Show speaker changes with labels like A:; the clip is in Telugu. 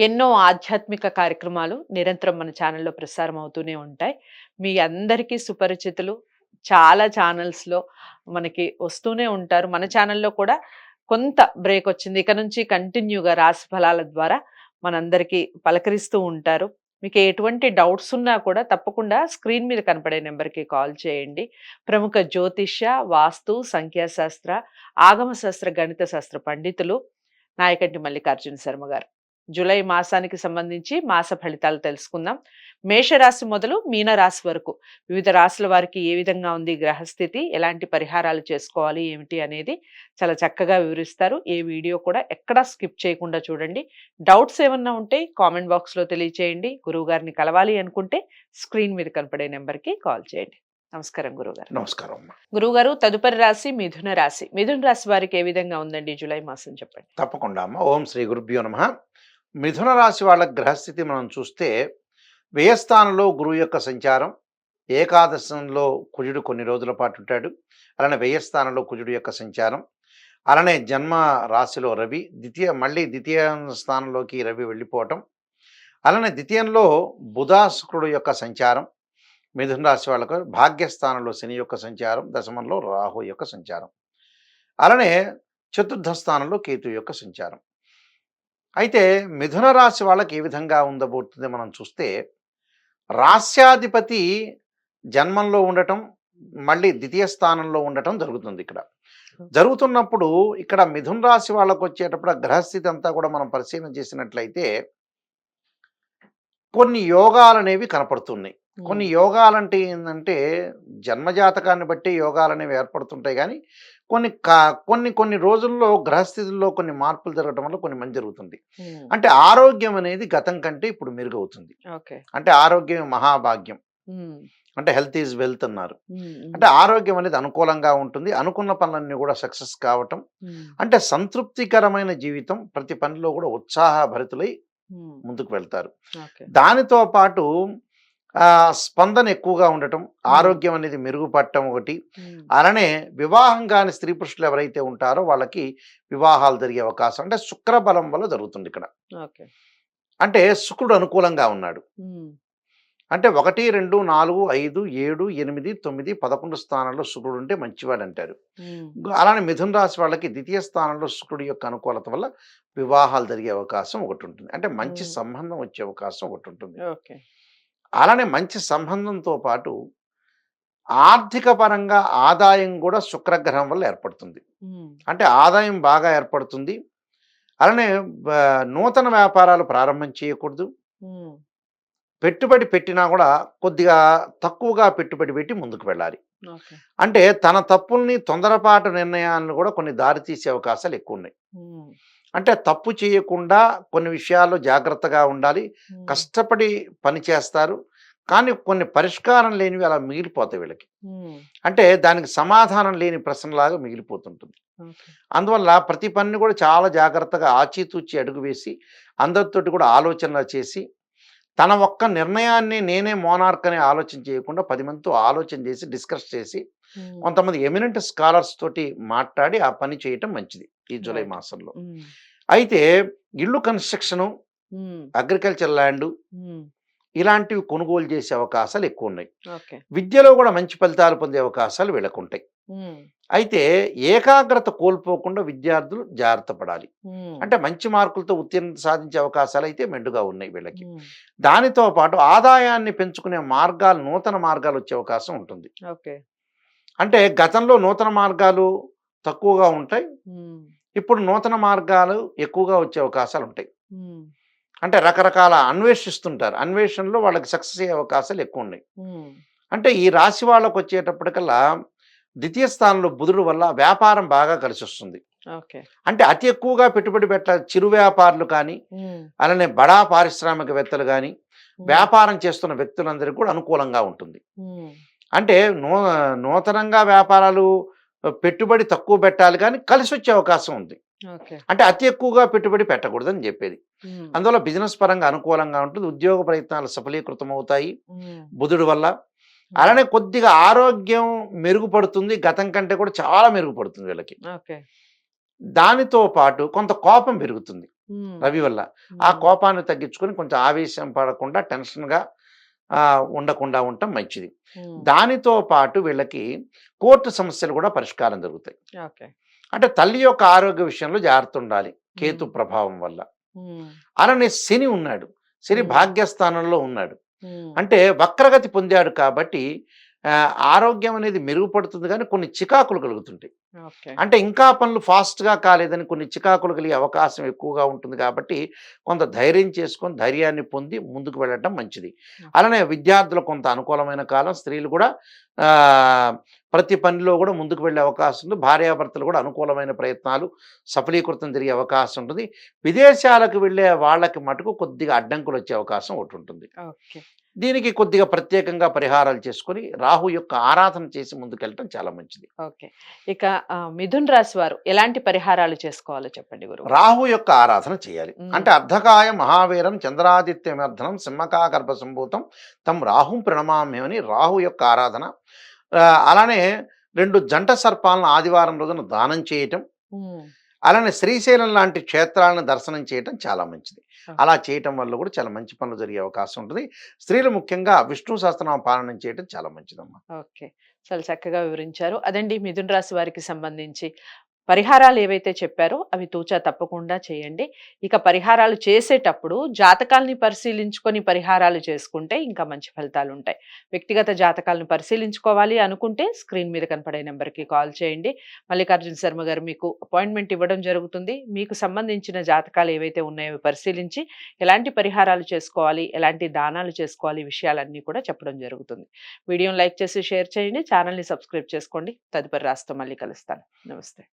A: ఎన్నో ఆధ్యాత్మిక కార్యక్రమాలు నిరంతరం మన ఛానల్లో ప్రసారం అవుతూనే ఉంటాయి. మీ అందరికీ సుపరిచితులు చాలా ఛానల్స్‌లో మనకి వస్తూనే ఉంటారు. మన ఛానల్లో కూడా కొంత బ్రేక్ వచ్చింది. ఇక నుంచి కంటిన్యూగా రాశి ఫలాల ద్వారా మనందరికీ పలకరిస్తూ ఉంటారు. మీకు ఎటువంటి డౌట్స్ ఉన్నా కూడా తప్పకుండా స్క్రీన్ మీద కనపడే నెంబర్‌కి కాల్ చేయండి. ప్రముఖ జ్యోతిష్య, వాస్తు, సంఖ్యాశాస్త్ర, ఆగమశాస్త్ర గణిత శాస్త్ర పండితులు నాయకంటి మల్లికార్జున శర్మ గారు. జూలై మాసానికి సంబంధించి మాస ఫలితాలు తెలుసుకుందాం. మేషరాశి మొదలు మీనరాశి వరకు వివిధ రాశుల వారికి ఏ విధంగా ఉంది గ్రహస్థితి, ఎలాంటి పరిహారాలు చేసుకోవాలి ఏమిటి అనేది చాలా చక్కగా వివరిస్తారు. ఏ వీడియో కూడా ఎక్కడా స్కిప్ చేయకుండా చూడండి. డౌట్స్ ఏమన్నా ఉంటే కామెంట్ బాక్స్‌లో తెలియచేయండి. గురువుగారిని కలవాలి అనుకుంటే స్క్రీన్ మీద కనపడే నెంబర్‌కి కాల్ చేయండి. నమస్కారం గురువుగారు.
B: నమస్కారం అమ్మా
A: గురువుగారు తదుపరి రాశి మిథున రాశి. మిథున రాశి వారికి ఏ విధంగా ఉందండి జూలై మాసం చెప్పండి?
B: తప్పకుండా అమ్మ ఓం శ్రీ గురుభ్యో నమ మిథున రాశి వాళ్ళ గ్రహస్థితి మనం చూస్తే వ్యయస్థానంలో గురువు యొక్క సంచారం ఏకాదశంలో కుజుడు కొన్ని రోజుల పాటు ఉంటాడు. అలానే వ్యయస్థానంలో కుజుడు యొక్క సంచారం. అలానే జన్మ రాశిలో రవి ద్వితీయ మళ్ళీ ద్వితీయ స్థానంలోకి రవి వెళ్ళిపోవటం. అలానే ద్వితీయంలో బుధ యొక్క సంచారం మిథున రాశి వాళ్ళకు భాగ్యస్థానంలో శని యొక్క సంచారం దశమంలో రాహు యొక్క సంచారం. అలానే చతుర్థ స్థానంలో కేతు యొక్క సంచారం. అయితే మిథున రాశి వాళ్ళకి ఏ విధంగా ఉండబోతుంది మనం చూస్తే రాస్యాధిపతి జన్మంలో ఉండటం మళ్ళీ ద్వితీయ స్థానంలో ఉండటం జరుగుతుంది ఇక్కడ. జరుగుతున్నప్పుడు ఇక్కడ మిథున రాశి వాళ్ళకు వచ్చేటప్పుడు గ్రహస్థితి అంతా కూడా మనం పరిశీలన చేసినట్లయితే కొన్ని యోగాలు అనేవి కనపడుతున్నాయి. కొన్ని యోగాలంటే ఏంటంటే జన్మజాతకాన్ని బట్టి యోగాలు అనేవి ఏర్పడుతుంటాయి కానీ కొన్ని కా- కొన్ని కొన్ని రోజుల్లో గ్రహస్థితుల్లో కొన్ని మార్పులు జరగడం వల్ల కొన్ని మంచి జరుగుతుంది. అంటే ఆరోగ్యం అనేది గతం కంటే ఇప్పుడు మెరుగవుతుంది. అంటే ఆరోగ్యం మహాభాగ్యం. అంటే హెల్త్ ఈజ్ వెల్త్ అన్నారు. అంటే ఆరోగ్యం అనేది అనుకూలంగా ఉంటుంది అనుకున్న పనులన్నీ కూడా సక్సెస్ కావటం. అంటే సంతృప్తికరమైన జీవితం ప్రతి పనిలో కూడా ఉత్సాహభరితులై. ముందుకు వెళ్తారు. దానితో పాటు స్పందన ఎక్కువగా ఉండటం ఆరోగ్యం అనేది మెరుగుపడటం ఒకటి. అలానే వివాహం కాని స్త్రీ పురుషులు ఎవరైతే ఉంటారో వాళ్ళకి వివాహాలు జరిగే అవకాశం అంటే శుక్ర బలం వల్ల జరుగుతుంది ఇక్కడ. అంటే శుక్రుడు అనుకూలంగా ఉన్నాడు. అంటే ఒకటి రెండు నాలుగు ఐదు ఏడు ఎనిమిది తొమ్మిది పదకొండు స్థానాల్లో శుక్రుడు ఉంటే మంచివాడు అంటారు. అలానే మిథున రాశి వాళ్ళకి ద్వితీయ స్థానంలో శుక్రుడి యొక్క అనుకూలత వల్ల వివాహాలు జరిగే అవకాశం ఒకటి ఉంటుంది అంటే మంచి. సంబంధం వచ్చే అవకాశం ఒకటి ఉంటుంది
A: ఓకే.
B: అలానే మంచి సంబంధంతో పాటు ఆర్థిక పరంగా ఆదాయం కూడా శుక్రగ్రహం వల్ల ఏర్పడుతుంది. అంటే ఆదాయం బాగా ఏర్పడుతుంది అలానే నూతన వ్యాపారాలు ప్రారంభం చేయకూడదు. పెట్టుబడి పెట్టినా కూడా కొద్దిగా తక్కువగా పెట్టుబడి పెట్టి ముందుకు వెళ్ళాలి. అంటే తన తప్పుల్ని తొందరపాటు నిర్ణయాలను కూడా కొన్ని దారి తీసే అవకాశాలు ఎక్కువ ఉన్నాయి. అంటే తప్పు చేయకుండా కొన్ని విషయాల్లో జాగ్రత్తగా ఉండాలి. కష్టపడి పని చేస్తారు కానీ కొన్ని పరిష్కారం లేనివి అలా మిగిలిపోతాయి వీళ్ళకి. అంటే దానికి సమాధానం లేని ప్రశ్నలాగా మిగిలిపోతుంటుంది. అందువల్ల ప్రతి పనిని కూడా చాలా జాగ్రత్తగా ఆచితూచి అడుగు వేసి అందరితోటి కూడా ఆలోచన చేసి తన ఒక్క నిర్ణయాన్ని నేనే మోనార్క్ అనే ఆలోచన చేయకుండా పది మందితో ఆలోచన చేసి డిస్కస్ చేసి. కొంతమంది ఎమినెంట్ స్కాలర్స్ తోటి మాట్లాడి ఆ పని చేయటం మంచిది ఈ జూలై. మాసంలో. అయితే ఇల్లు కన్స్ట్రక్షను. Agriculture land. ఇలాంటివి కొనుగోలు చేసే అవకాశాలు ఎక్కువ ఉన్నాయి. విద్యలో కూడా మంచి ఫలితాలు పొందే అవకాశాలు వీళ్ళకు ఉంటాయి
A: హ్మ్.
B: అయితే ఏకాగ్రత కోల్పోకుండా విద్యార్థులు జాగ్రత్త పడాలి. అంటే మంచి మార్కులతో ఉత్తీర్ణత సాధించే అవకాశాలు అయితే మెండుగా ఉన్నాయి వీళ్ళకి. దానితో పాటు ఆదాయాన్ని పెంచుకునే మార్గాలు నూతన మార్గాలు వచ్చే అవకాశం ఉంటుంది. అంటే గతంలో నూతన మార్గాలు తక్కువగా ఉంటాయి. ఇప్పుడు నూతన మార్గాలు ఎక్కువగా వచ్చే అవకాశాలు ఉంటాయి. అంటే రకరకాల అన్వేషిస్తుంటారు అన్వేషణలో వాళ్ళకి సక్సెస్ అయ్యే అవకాశాలు ఎక్కువ ఉన్నాయి. అంటే ఈ రాశి వాళ్ళకు వచ్చేటప్పటికల్లా ద్వితీయ స్థానంలో బుధుడు వల్ల వ్యాపారం బాగా కలిసి వస్తుంది. అంటే అతి ఎక్కువగా పెట్టుబడి పెట్ట చిరు వ్యాపారులు కానీ. అలానే బడా పారిశ్రామికవేత్తలు కానీ. వ్యాపారం చేస్తున్న వ్యక్తులందరికీ కూడా అనుకూలంగా ఉంటుంది. అంటే నూ నూతనంగా వ్యాపారాలు పెట్టుబడి తక్కువ పెట్టాలి కానీ కలిసి వచ్చే అవకాశం ఉంది. అంటే అతి ఎక్కువగా పెట్టుబడి పెట్టకూడదని చెప్పేది. అందువల్ల బిజినెస్ పరంగా అనుకూలంగా ఉంటుంది. ఉద్యోగ ప్రయత్నాలు సఫలీకృతం అవుతాయి. బుధుడు వల్ల. అలానే కొద్దిగా ఆరోగ్యం మెరుగుపడుతుంది గతం కంటే కూడా చాలా మెరుగుపడుతుంది వీళ్ళకి. దానితో పాటు కొంత కోపం పెరుగుతుంది రవి వల్ల. ఆ కోపాన్ని తగ్గించుకొని కొంచెం ఆవేశం పడకుండా టెన్షన్గా ఉండకుండా ఉండటం మంచిది. దానితో పాటు వీళ్ళకి కోర్టు సమస్యలు కూడా పరిష్కారం జరుగుతాయి అంటే తల్లి యొక్క ఆరోగ్య విషయంలో జాగ్రత్త ఉండాలి కేతు ప్రభావం వల్ల. అలానే శని ఉన్నాడు. శని. భాగ్యస్థానంలో ఉన్నాడు. అంటే వక్రగతి పొందాడు కాబట్టి ఆరోగ్యం అనేది మెరుగుపడుతుంది కానీ కొన్ని చికాకులు కలుగుతుంటాయి. అంటే ఇంకా పనులు ఫాస్ట్గా కాలేదని కొన్ని చికాకులు కలిగే అవకాశం ఎక్కువగా ఉంటుంది కాబట్టి కొంత ధైర్యం చేసుకొని ధైర్యాన్ని పొంది ముందుకు వెళ్ళటం మంచిది. అలానే విద్యార్థులకు కొంత అనుకూలమైన కాలం స్త్రీలు కూడా ప్రతి పనిలో కూడా ముందుకు వెళ్ళే అవకాశం ఉంది. భార్యాభర్తలు కూడా అనుకూలమైన ప్రయత్నాలు సఫలీకృతం జరిగే అవకాశం ఉంటుంది. విదేశాలకు వెళ్ళే వాళ్ళకి మటుకు కొద్దిగా అడ్డంకులు వచ్చే అవకాశం ఒకటి ఉంటుంది. దీనికి కొద్దిగా ప్రత్యేకంగా పరిహారాలు చేసుకొని రాహు యొక్క ఆరాధన చేసి ముందుకెళ్ళటం చాలా మంచిది.
A: ఓకే. ఇక మిథున్ రాశి వారు ఎలాంటి పరిహారాలు చేసుకోవాలో చెప్పండి గురువు.
B: రాహు యొక్క ఆరాధన చేయాలి. అంటే అర్ధకాయ మహావీరం చంద్రాదిత్యమర్ధనం సింహకాగర్భ సంభూతం తమ్ రాహుం ప్రణమామ్యమని రాహు యొక్క ఆరాధన. అలానే రెండు జంట సర్పాలను ఆదివారం రోజున దానం చేయటం. అలానే శ్రీశైలం లాంటి క్షేత్రాలను దర్శనం చేయటం చాలా మంచిది. అలా చేయటం వల్ల కూడా చాలా మంచి పనులు జరిగే అవకాశం ఉంటుంది. స్త్రీలు ముఖ్యంగా విష్ణు సహస్రనామ పాలన చేయటం చాలా మంచిదమ్మా.
A: ఓకే. చాలా చక్కగా వివరించారు. అదండి మిథున్ రాశి వారికి సంబంధించి. పరిహారాలు ఏవైతే చెప్పారో అవి తూచా తప్పకుండా చేయండి. ఇక పరిహారాలు చేసేటప్పుడు జాతకాల్ని పరిశీలించుకొని పరిహారాలు చేసుకుంటే ఇంకా మంచి ఫలితాలు ఉంటాయి. వ్యక్తిగత జాతకాలను పరిశీలించుకోవాలి అనుకుంటే స్క్రీన్ మీద కనపడే నెంబర్కి కాల్ చేయండి. మల్లికార్జున శర్మ గారు మీకు అపాయింట్మెంట్ ఇవ్వడం జరుగుతుంది. మీకు సంబంధించిన జాతకాలు ఏవైతే ఉన్నాయో పరిశీలించి ఎలాంటి పరిహారాలు చేసుకోవాలి ఎలాంటి దానాలు చేసుకోవాలి విషయాలన్నీ కూడా చెప్పడం జరుగుతుంది. వీడియోని లైక్ చేసి షేర్ చేయండి. ఛానల్ని సబ్స్క్రైబ్ చేసుకోండి. తదుపరి రాస్తో మళ్ళీ కలుస్తాను. నమస్తే.